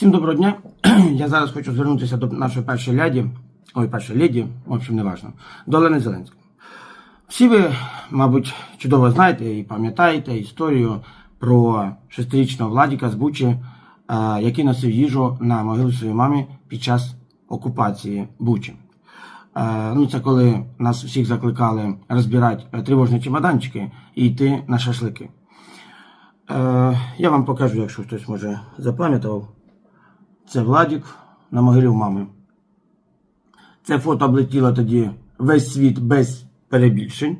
Всім доброго дня. Я зараз хочу звернутися до нашої першої леді, ой, першої леді, в общем, не важно, до Олени Зеленської. Всі ви, мабуть, чудово знаєте і пам'ятаєте історію про шестирічного Владіка з Бучі, е, який носив їжу на могилу своїй мамі під час окупації Бучі. Е, Ну, це коли нас всіх закликали розбирати е, тривожні чемоданчики і йти на шашлики. Я вам покажу, якщо хтось може запам'ятав. Це Владік на могилі у мами. Це фото облетіло тоді весь світ без перебільшень.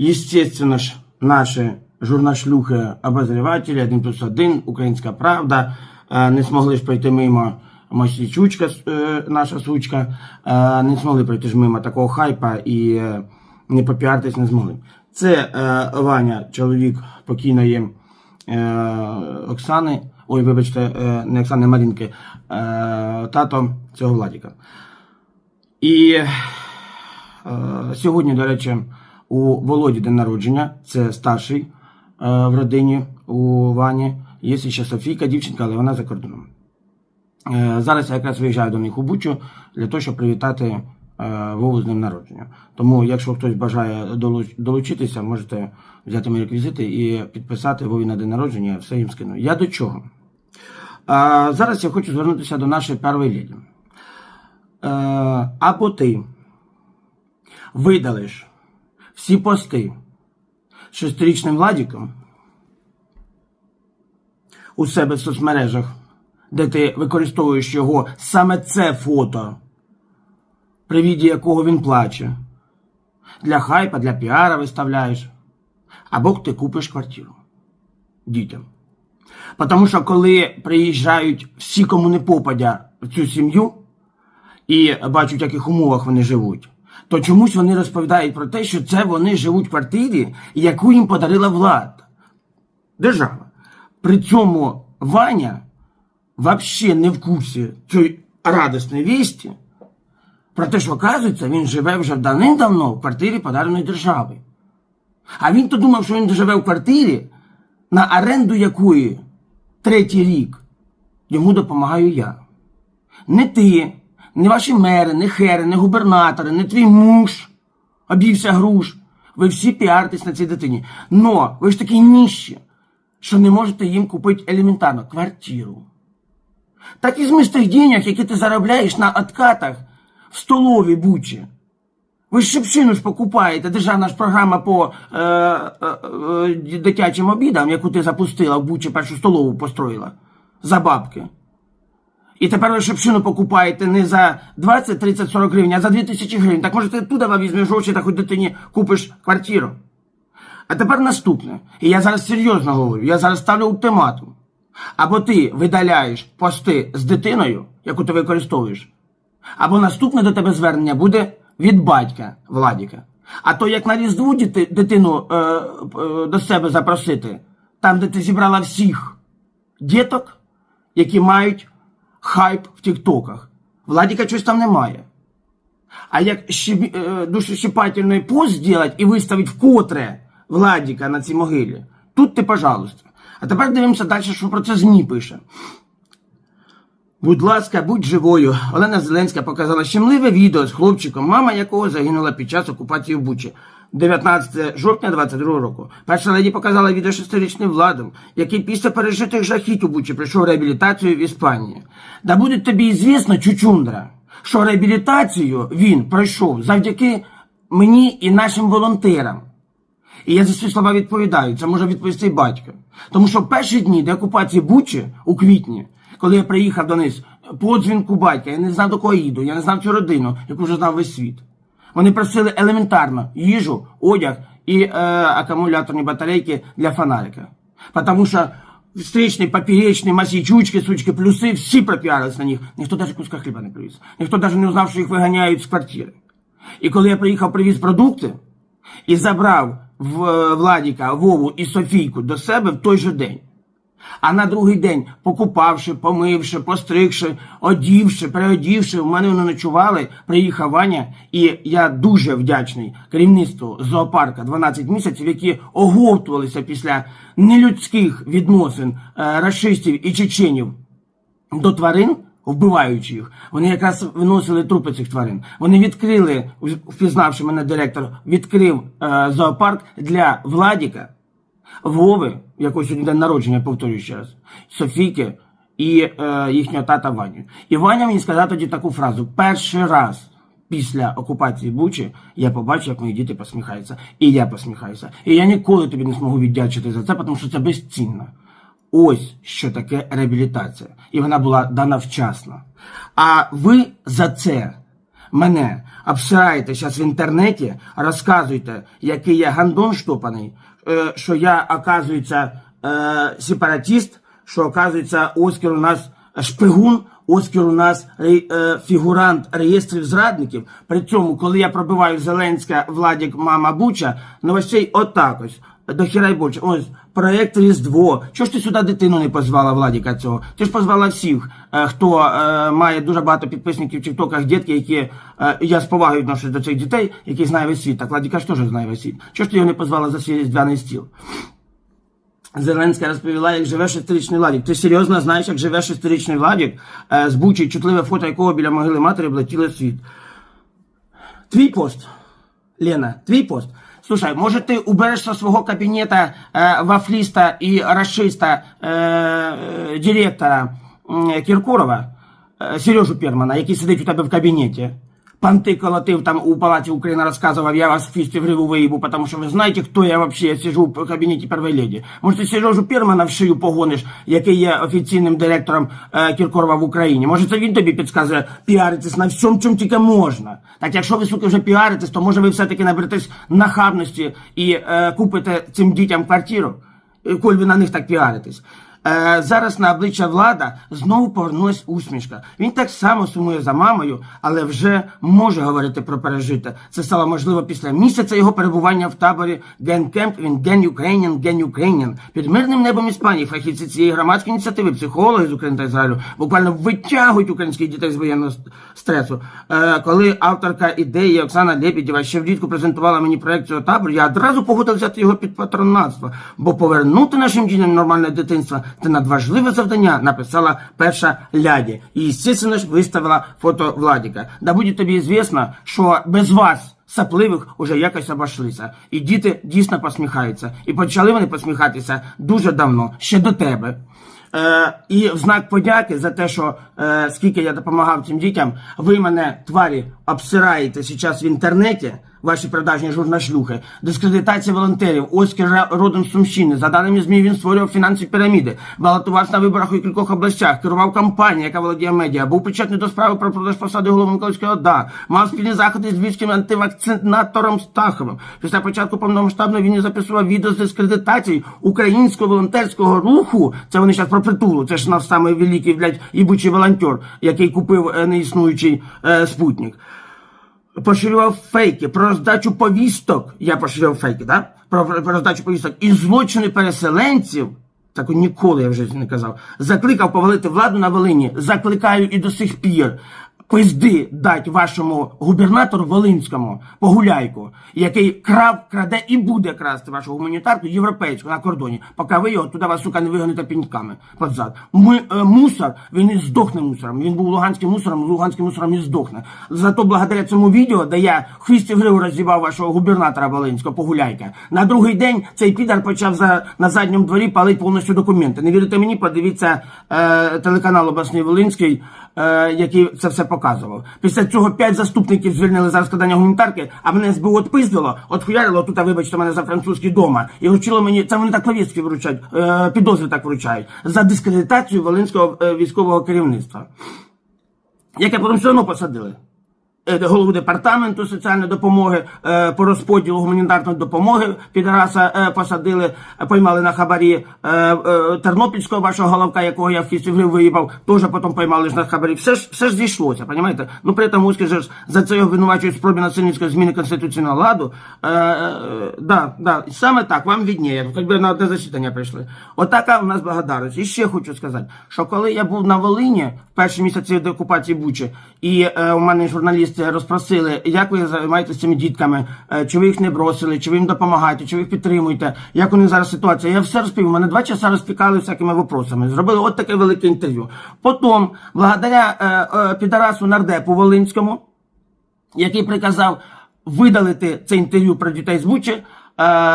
Естественно ж, наші журнашлюхи обозрівателі, 1 плюс 1, Українська Правда, е, не змогли ж пройти мимо Масічучка, е, наша сучка, е, не змогли пройти ж мимо такого хайпа і не попіартись не змогли. Це Ваня, чоловік покійної Оксани, ой, вибачте, е, не Оксани Марінки, е, тато цього Владіка. І е, сьогодні, до речі, у Володі день народження, це старший в родині у Вані. Є ще Софійка, дівчинка, але вона за кордоном. Зараз я якраз виїжджаю до них у Бучу для того, щоб привітати Вову з днем народження. Тому, якщо хтось бажає долучитися, можете взяти мої реквізити і підписати Вові на день народження, я все їм скину. Я до чого? А, зараз я хочу звернутися до нашої першої леді. Або ти видалиш всі пости шестирічним Владіком у себе в соцмережах, де ти використовуєш його саме це фото, при віді якого він плаче. Для хайпа, для піара виставляєш. Або ти купиш квартиру дітям. Тому що коли приїжджають всі, кому не попадя в цю сім'ю, і бачать, в яких умовах вони живуть, то чомусь вони розповідають про те, що це вони живуть в квартирі, яку їм подарила влада. Держава. При цьому Ваня взагалі не в курсі цієї радісної вісті, про те, що, оказується, він живе вже давним-давно в квартирі, подареної держави. А він то думав, що він живе в квартирі, на оренду якої третій рік йому допомагаю я. Не ти, не ваші мери, не хери, не губернатори, не твій муж обівся груш. Ви всі піаритесь на цій дитині. Но ви ж такі ніщі, що не можете їм купити елементарно квартиру. Так візьми з тих денег, які ти заробляєш на откатах в столові Бучі. Ви ж шипшину ж покупаєте, державна ж програма по е, е, е, дитячим обідам, яку ти запустила в Бучі, першу столову построїла за бабки. І тепер ви шипшину покупаєте не за 20, 30, 40 гривень, а за 2000 гривень. Так може ти туди візьмеш гроші та хоч дитині купиш квартиру. А тепер наступне. І я зараз серйозно говорю, я зараз ставлю ультиматум. Або ти видаляєш пости з дитиною, яку ти використовуєш, або наступне до тебе звернення буде від батька Владіка. А то як на різдву діти, дитину е, е, до себе запросити, там, де ти зібрала всіх діток, які мають хайп в тіктоках. Владіка щось там немає. А як щебі, е, душещипательний пост зробити і виставити вкотре Владіка на цій могилі, тут ти, пожалуйста. А тепер дивимося далі, що про це ЗМІ пише. Будь ласка, будь живою. Олена Зеленська показала щемливе відео з хлопчиком, мама якого загинула під час окупації в Бучі. 19 жовтня 22 року. Перша леді показала відео шестирічним владом, який після пережитих жахіть у Бучі пройшов реабілітацію в Іспанії. Да буде тобі звісно, Чучундра, що реабілітацію він пройшов завдяки мені і нашим волонтерам. І я за ці слова відповідаю. Це може відповісти батько. Тому що в перші дні деокупації Бучі у квітні, коли я приїхав до них по дзвінку батька, я не знав до кого їду, я не знав цю родину, яку вже знав весь світ. Вони просили елементарно їжу, одяг і е, акумуляторні батарейки для фонарика. Тому що встречні, поперечні, масічучки, сучки, плюси, всі пропіарились на них. Ніхто навіть куска хліба не привіз. Ніхто навіть не знав, що їх виганяють з квартири. І коли я приїхав, привіз продукти і забрав в е, Владіка, Вову і Софійку до себе в той же день. А на другий день, покупавши, помивши, постригши, одівши, переодівши, в мене вони ночували, приїхав Ваня, і я дуже вдячний керівництву зоопарка 12 місяців, які оговтувалися після нелюдських відносин е, расистів і чеченів до тварин, вбиваючи їх, вони якраз виносили трупи цих тварин. Вони відкрили, впізнавши мене директор, відкрив е, зоопарк для Владіка, Вови, якого сьогодні день народження, повторюю ще раз, Софійки і е, їхнього тата Ваню. І Ваня мені сказав тоді таку фразу: перший раз. Після окупації Бучі я побачив, як мої діти посміхаються. І я посміхаюся. І я ніколи тобі не зможу віддячити за це, тому що це безцінно. Ось що таке реабілітація. І вона була дана вчасно. А ви за це мене обсираєте зараз в інтернеті, розказуєте, який я гандон штопаний, е, що я, оказується, е, сепаратист, що, оказується, Оскар у нас шпигун, Оскар у нас е, фігурант реєстрів зрадників. При цьому, коли я пробиваю Зеленська, Владік, мама Буча, новостей отак ось. До хіра й. Ось проект Різдво. Чого ж ти сюди дитину не позвала Владіка цього? Ти ж позвала всіх, е, хто е, має дуже багато підписників в Тіктоках, дітки, які е, я з повагою відношусь до цих дітей, які знає весь світ. Так Владіка ж теж знає весь світ. Чого ж ти його не позвала за свій різдвяний стіл? Зеленська розповіла, як живе шестирічний Владік. Ти серйозно знаєш, як живе шестирічний Владік, з Бучі, чутливе фото якого біля могили матері облетіло світ. Твій пост, Лена, твій пост. Слушай, може ти уберешся свого кабінета е, вафліста і расиста е, е, директора м, Кіркорова, е, Сережу Пермана, який сидить у тебе в кабінеті. Панти колотив там у Палаті Україна розказував, я вас в фісті в гриву виїбу, потому що ви знаєте, хто я вообще, я сижу в кабінеті первої леді. Може, ти Сережу Пермана в шию погониш, який є офіційним директором е, Кіркорова в Україні. Може, це він тобі підказує піаритись на всьому, чому тільки можна. Так якщо ви, суки, вже піаритесь, то може ви все-таки наберетесь нахабності і е, купите цим дітям квартиру, е, коль ви на них так піаритесь. Е, зараз на обличчя влада знову повернулась усмішка. Він так само сумує за мамою, але вже може говорити про пережите. Це стало можливо після місяця його перебування в таборі Генкемп. Він Ген Ukrainian, Ген Ukrainian. Під мирним небом Іспанії фахівці цієї громадської ініціативи, психологи з України та Ізраїлю буквально витягують українських дітей з воєнного стресу. Е, коли авторка ідеї Оксана Лебедєва ще влітку презентувала мені проект цього табору, я одразу погодив взяти його під патронатство, бо повернути нашим дітям нормальне дитинство це надважливе завдання, написала перша ляді. І, звісно ж, виставила фото Владіка. Да буде тобі звісно, що без вас. Сапливих уже якось обійшлися. І діти дійсно посміхаються. І почали вони посміхатися дуже давно, ще до тебе. Е, і в знак подяки за те, що е, скільки я допомагав цим дітям, ви мене, тварі, обсираєте зараз в інтернеті, ваші продажні журнашлюхи, дискредитація волонтерів, Оскар родом Сумщини. За даними ЗМІ, він створював фінансові піраміди, балотувався на виборах у кількох областях, керував кампанією, яка володіє медіа, був причетний до справи про продаж посади голови Миколаївської ОДА, мав спільні заходи з львівським антивакцинатором Стаховим. Після початку повномасштабної війни записував відео з дискредитації українського волонтерського руху. Це вони зараз про притулу. Це ж наш самий великий, блядь, їбучий волонтер, який купив е, неіснуючий е, спутник поширював фейки про роздачу повісток. Я поширював фейки, да? Про, про роздачу повісток і злочини переселенців. Так ніколи я вже не казав. Закликав повалити владу на Волині. Закликаю і до сих пір. Пизди дать вашому губернатору Волинському погуляйку, який крав, краде і буде красти вашу гуманітарку європейську на кордоні, поки ви його туди вас, сука, не вигоните піньками під зад. Ми, е, мусор, він і здохне мусором. Він був луганським мусором, луганським мусором і здохне. Зато благодаря цьому відео, де я в хвісті в гриву роззівав вашого губернатора Волинського погуляйка, на другий день цей підар почав за, на задньому дворі палити повністю документи. Не вірите мені, подивіться е, телеканал обласний Волинський, який це все показував. Після цього п'ять заступників звільнили за розкладання гуманітарки, а мене СБУ відпиздило, отхуярило тут, а вибачте мене за французький дома. І вручило мені, це вони так повістки вручають, е, підозри так вручають, за дискредитацію волинського е, військового керівництва. Яке потім все одно посадили. Е, Голову департаменту соціальної допомоги е, по розподілу гуманітарної допомоги підараса е, посадили, поймали на хабарі тернопільського вашого головка, якого я в кісті виїбав, теж потім поймали ж на хабарі. Все ж все ж зійшлося, розумієте? Ну при тому, скажи, за це його винувачують спробі насильницької зміни конституційного ладу. Е, е, да, да, саме так, вам відніє, хоч би на одне засідання прийшли. Отака у нас благодарність. І ще хочу сказати, що коли я був на Волині в перші місяці деокупації Бучі, і е, у мене журналіст журналісти розпросили, як ви займаєтеся цими дітками, е, чи ви їх не бросили, чи ви їм допомагаєте, чи ви їх підтримуєте, як у них зараз ситуація. Я все розповів. Мене два часа розпікали всякими вопросами. Зробили от таке велике інтерв'ю. Потім, благодаря е, е, підарасу нардепу Волинському, який приказав видалити це інтерв'ю про дітей з Бучі,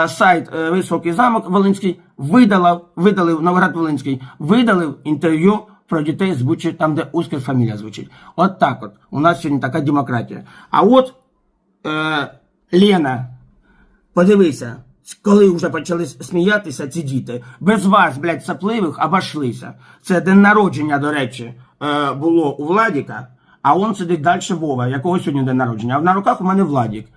сайт Високий замок Волинський видалив, видалив Новоград Волинський, видалив інтерв'ю про дітей з Бучі, там, де Ускер фамілія звучить. От так от. У нас сьогодні така демократія. А от е, Лена, подивися, коли вже почали сміятися ці діти, без вас, блядь, сапливих, обошлися. Це день народження, до речі, е, було у Владіка, а он сидить далі Вова, якого сьогодні день народження. А на руках у мене Владік.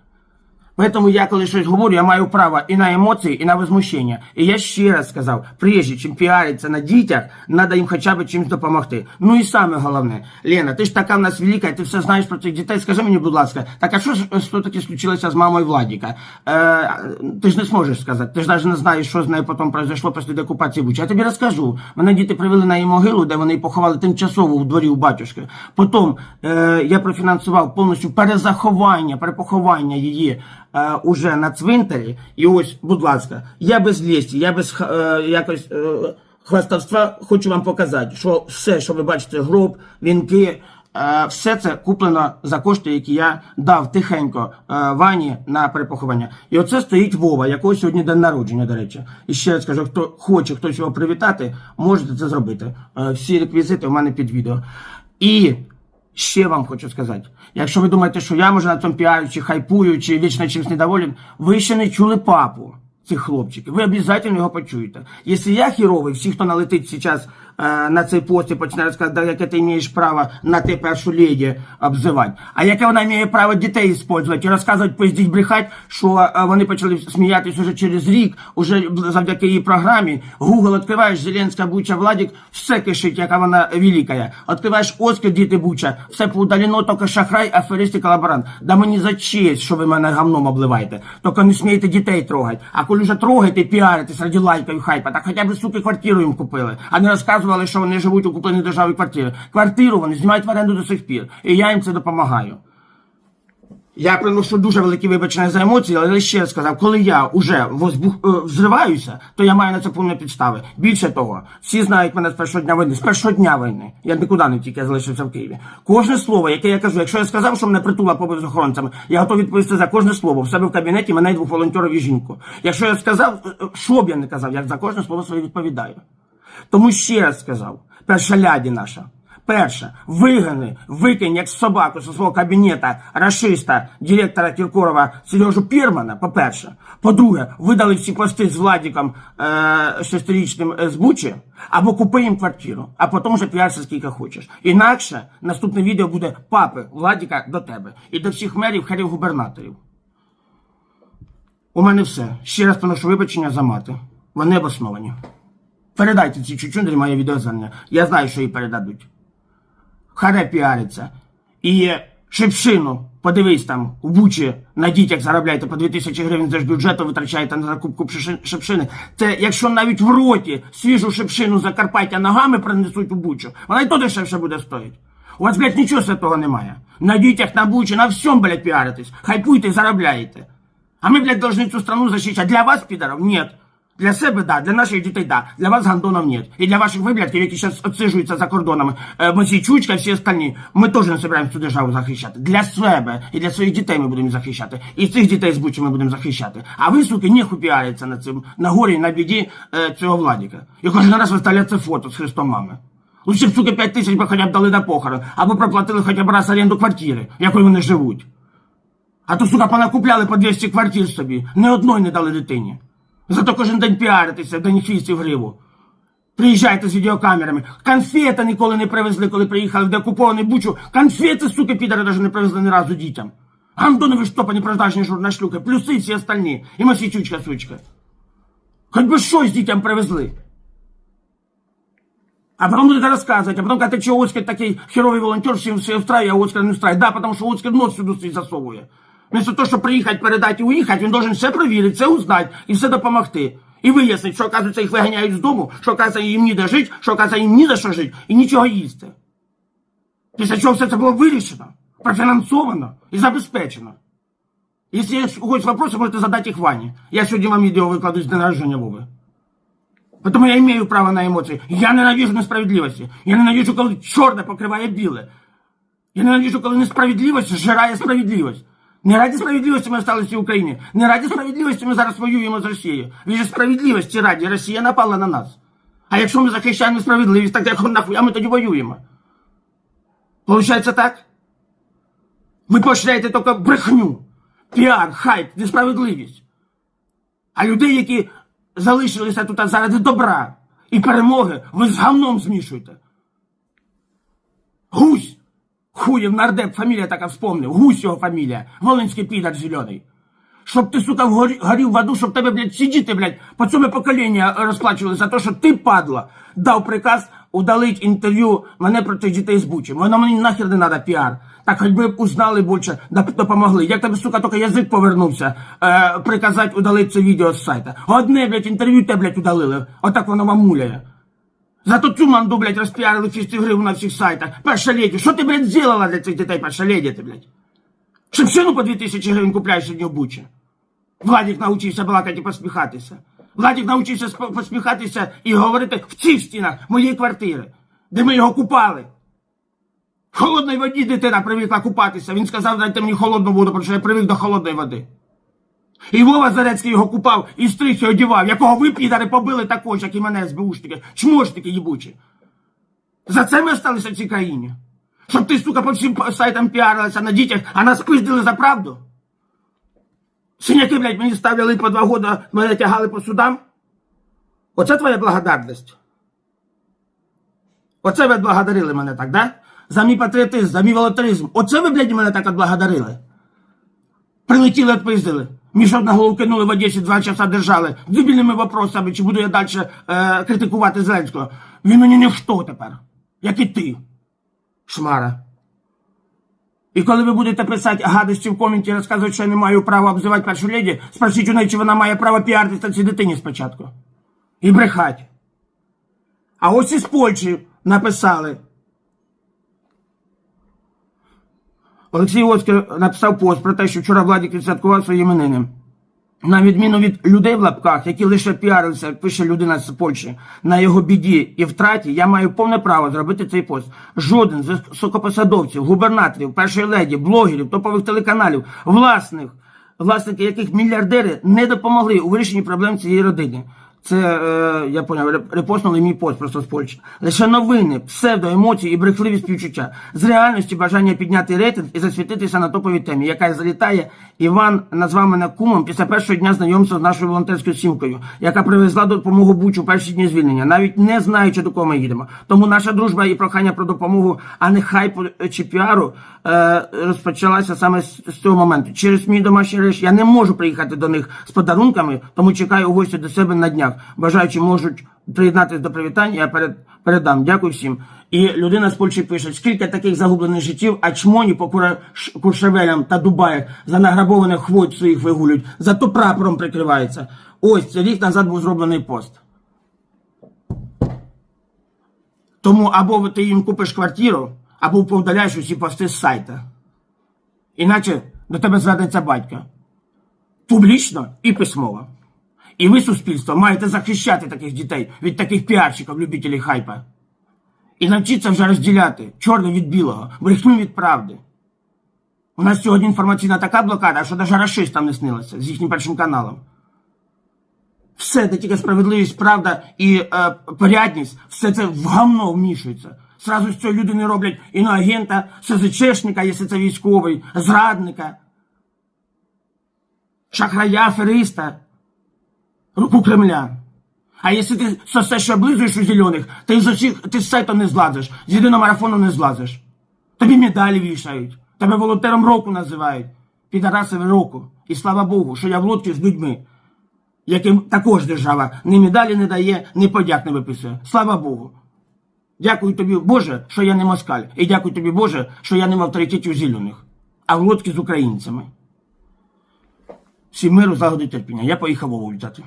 Поэтому я, коли щось говорю, я маю право і на емоції, і на возмущення. І я ще раз сказав, прежде чим піаритися на дітях, треба їм хоча б чимось допомогти. Ну і саме головне, Лена, ти ж така в нас велика, ти все знаєш про цих дітей. Скажи мені, будь ласка, так а що ж що таке случилося з мамою Владіка? Е, ти ж не зможеш сказати, ти ж навіть не знаєш, що з нею потім произошло після деокупації Бучі. Я тобі розкажу. Мене діти привели на її могилу, де вони поховали тимчасово у дворі у батюшки. Потім е, я профінансував повністю перезаховання, перепоховання її е, уже на цвинтарі. І ось, будь ласка, я без лісті, я без е, якось е, хвастовства хочу вам показати, що все, що ви бачите, гроб, вінки. е, Все це куплено за кошти, які я дав тихенько е, Вані на перепоховання. І оце стоїть Вова, якого сьогодні день народження, до речі. І ще раз кажу, хто хоче хтось його привітати, можете це зробити. Е, Всі реквізити у мене під відео. І Ще вам хочу сказати, якщо ви думаєте, що я може на цьому піарю, чи хайпую, чи вічно чимось недоволен, ви ще не чули папу цих хлопчиків. Ви обов'язково його почуєте. Якщо я хіровий, всі, хто налетить зараз на цей пост і почне розказати, да, яке ти маєш право на те першу леді обзивати, а яке вона має право дітей використовувати і розказувати, поїздіть брехати, що е, вони почали сміятися вже через рік, уже завдяки її програмі. Google відкриваєш Зеленська Буча Владик, все кишить, яка вона велика. Відкриваєш Оскар, діти Буча, все поудалено, тільки шахрай, аферист і колаборант. Да мені за честь, що ви мене гамном обливаєте. Тільки не смієте дітей трогати. А коли вже трогаєте, піаритесь раді лайка і хайпа, так хоча б, суки, квартиру їм купили. А не розказували, що вони живуть у купленій державі квартирі. Квартиру вони знімають в оренду до сих пір. І я їм це допомагаю. Я приношу дуже великі вибачення за емоції, але ще сказав, коли я вже возбух... е, взриваюся, то я маю на це повні підстави. Більше того, всі знають мене з першого дня війни. З першого дня війни. Я нікуди не тільки залишився в Києві. Кожне слово, яке я кажу, якщо я сказав, що мене притула побив з охоронцями, я готовий відповісти за кожне слово в себе в кабінеті, мене і двох волонтерів і жінку. Якщо я сказав, е, е, що б я не казав, я за кожне слово своє відповідаю. Тому ще раз сказав, перша ляді наша. Перше, вигани, викинь як собаку зі свого кабінета рашиста, директора Кіркорова Сережу Пірмана, по-перше. По-друге, видали всі пости з Владіком е, шестирічним е, з Бучі, або купи їм квартиру, а потім вже піарся скільки хочеш. Інакше наступне відео буде папи Владіка до тебе і до всіх мерів, харів губернаторів. У мене все. Ще раз приношу вибачення за мати. Вони обосновані. Передайте ці чучундрі моє відеозвернення. Я знаю, що її передадуть. Харе піариться. І Шипшину, подивись там, у Бучі на дітях заробляєте по 2000 гривень з бюджету, витрачаєте на закупку шипшини. Це якщо навіть в роті свіжу шипшину Закарпаття ногами принесуть у Бучу, вона й то дешевше буде стоїть. У вас, блядь, нічого святого немає. На дітях, на Бучі, на всьому, блядь, піаритесь. Хайпуйте заробляєте. А ми, блядь, должны цю страну защищать. Для вас, пидоров, нет. Для себе, да, для наших дітей, да. Для вас гандонов нет. І для ваших виблядків, які зараз отсижуються за кордонами, е, Мосійчучка і всі остальні, ми теж не збираємося цю державу захищати. Для себе і для своїх дітей ми будемо захищати. І цих дітей з Бучі ми будемо захищати. А ви, суки, не піариться на цим, на горі, на біді е, цього Владіка. І кожен раз виставляє фото з Христом мами. Лучше б, суки, 5 тисяч би хоча б дали на похорон, або проплатили хоча б раз оренду квартири, в якої вони живуть. А то, сука, понакупляли по 200 квартир собі, ні одної не дали дитині. Зато кожен день піаритися, день хвістів гриву. Приїжджайте з відеокамерами. Конфети ніколи не привезли, коли приїхали в деокупований бучу. Конфети, суки, підари, навіть не привезли ні разу дітям. Гандонові штопані продажні журнашлюки, плюси всі остальні. І масічучка, сучка. Хоч би щось дітям привезли. А потом будете рассказывать, а потом говорите, что Оскар такой херовый волонтер, всем все устраивает, а Оскар не устраивает. Да, потому что Оскар нос сюди засовує. Вместо того, щоб приїхати, передати і уїхати, він должен все перевірити, все узнати і все допомогти. І вияснити, що, оказується, їх виганяють з дому, що, оказується, їм ніде жити, що, оказується, їм ні за що жити, і нічого їсти. Після чого все це було вирішено. профинансовано и забезпечено. Если есть хоть вопросы, можете задать их Ване. Я сегодня вам видео выкладываю с дня рождения Вовы. Потому я имею право на емоції. Я ненавижу несправедливості. Я ненавижу, коли чорне покриває біле. Я ненавижу, коли несправедливість зжирає справедливість. Не раді справедливості ми залишилися в Україні. Не раді справедливості ми зараз воюємо з Росією. Від справедливості раді Росія напала на нас. А якщо ми захищаємо справедливість, так як нахуя ми тоді воюємо? Получається так? Ви поощряєте тільки брехню, піар, хайп, несправедливість. А людей, які залишилися тут заради добра і перемоги, ви з говном змішуєте. Гусь! Хуєв нардеп, фамілія така вспомнив. Гусь його фамілія. Волинський підар зелений. Щоб ти, сука, горів в аду, щоб тебе, блядь, сидіти, блядь, по цьому покоління розплачували за те, що ти, падла, дав приказ удалить інтерв'ю мене про тих дітей з Бучі. Воно мені нахер не треба піар. Так хоч би б узнали більше, допомогли. Як тебе, сука, тільки язик повернувся, е, приказати удалити це відео з сайта. Одне, блядь, інтерв'ю те, блядь, удалили. Отак воно вам муляє. Зато цю манду, блядь, розпіарили 200 гривень на всіх сайтах. Перша леді. Що ти, блядь, зробила для цих дітей, перша леді ти, блядь? Шипшину по 2000 гривень купляєш сьогодні в Бучі. Владик навчився балакати і посміхатися. Владик навчився посміхатися і говорити в цих стінах моєї квартири, де ми його купали. В холодній воді дитина привикла купатися. Він сказав, дайте мені холодну воду, тому що я привик до холодної води. І Вова Зарецький його купав і стриг і одівав, якого ви, підари, побили також, як і мене, СБУшники, чмошники їбучі. За це ми осталися в цій країні. Щоб ти, сука, по всім сайтам піарилася на дітях, а нас пиздили за правду. Синяки, блядь, мені ставили по два года, мене тягали по судам. Оце твоя благодарність. Оце ви благодарили мене так, да? За мій патріотизм, за мій волонтеризм. Оце ви, блядь, мене так отблагодарили. Прилетіли, відпиздили. Мішок на голову кинули в Одесі, два часа держали. Дебільними вопросами, чи буду я далі е, критикувати Зеленського. Він мені ніхто тепер, як і ти, шмара. І коли ви будете писати гадості в коменті і розказувати, що я не маю права обзивати першу леді, спросіть у неї, чи вона має право піаритися цій дитині спочатку. І брехать. А ось із Польщі написали. Олексій Оскар написав пост про те, що вчора Владик відсвяткував свої іменини. На відміну від людей в лапках, які лише піарилися, пише людина з Польщі, на його біді і втраті, я маю повне право зробити цей пост. Жоден з високопосадовців, губернаторів, першої леді, блогерів, топових телеканалів, власних, власники яких мільярдери не допомогли у вирішенні проблем цієї родини. Це е, я поняв, реп- репостнули мій пост просто з Польщі. Лише новини, псевдоемоції і брехливі співчуття. З реальності бажання підняти рейтинг і засвітитися на топовій темі, яка залітає. Іван назвав мене кумом після першого дня знайомства з нашою волонтерською сімкою, яка привезла допомогу Бучу перші дні звільнення, навіть не знаючи до кого ми їдемо. Тому наша дружба і прохання про допомогу, а не хайпу чи піару, е, розпочалася саме з, з цього моменту. Через мій домашній речі я не можу приїхати до них з подарунками, тому чекаю у гості до себе на днях. Бажаючи можуть приєднатися до привітань, я перед, передам. Дякую всім. І людина з Польщі пише, скільки таких загублених життів, а чмоні по Куршевелям та Дубаях за награбованих хвойт своїх вигулюють, зато прапором прикривається. Ось це рік назад був зроблений пост. Тому або ти їм купиш квартиру, або повдаляєш усі пости з сайта. Іначе до тебе звернеться батько. Публічно і письмово. І ви, суспільство, маєте захищати таких дітей від таких піарщиків, любителів хайпа. І навчитися вже розділяти чорне від білого, брехню від правди. У нас сьогодні інформаційна така блокада, що навіть расистам не снилося з їхнім першим каналом. Все, де тільки справедливість, правда і е, порядність, все це в говно вмішується. Сразу з цієї людини роблять іноагента, СЗЧшника, якщо це військовий, зрадника, шахрая, афериста, руку Кремля. А якщо ти все що облизуєш у зелених, ти з усіх ти з сайту не злазиш, з єдиного марафону не злазиш. Тобі медалі вішають, тебе волонтером року називають, підарасові року. І слава Богу, що я в лодці з людьми, яким також держава ні медалі не дає, ні подяк не виписує. Слава Богу. Дякую тобі, Боже, що я не москаль. І дякую тобі, Боже, що я не в авторитеті у зелених, а в лодці з українцями. Всім миру, злагоди терпіння. Я поїхав Вову вітати.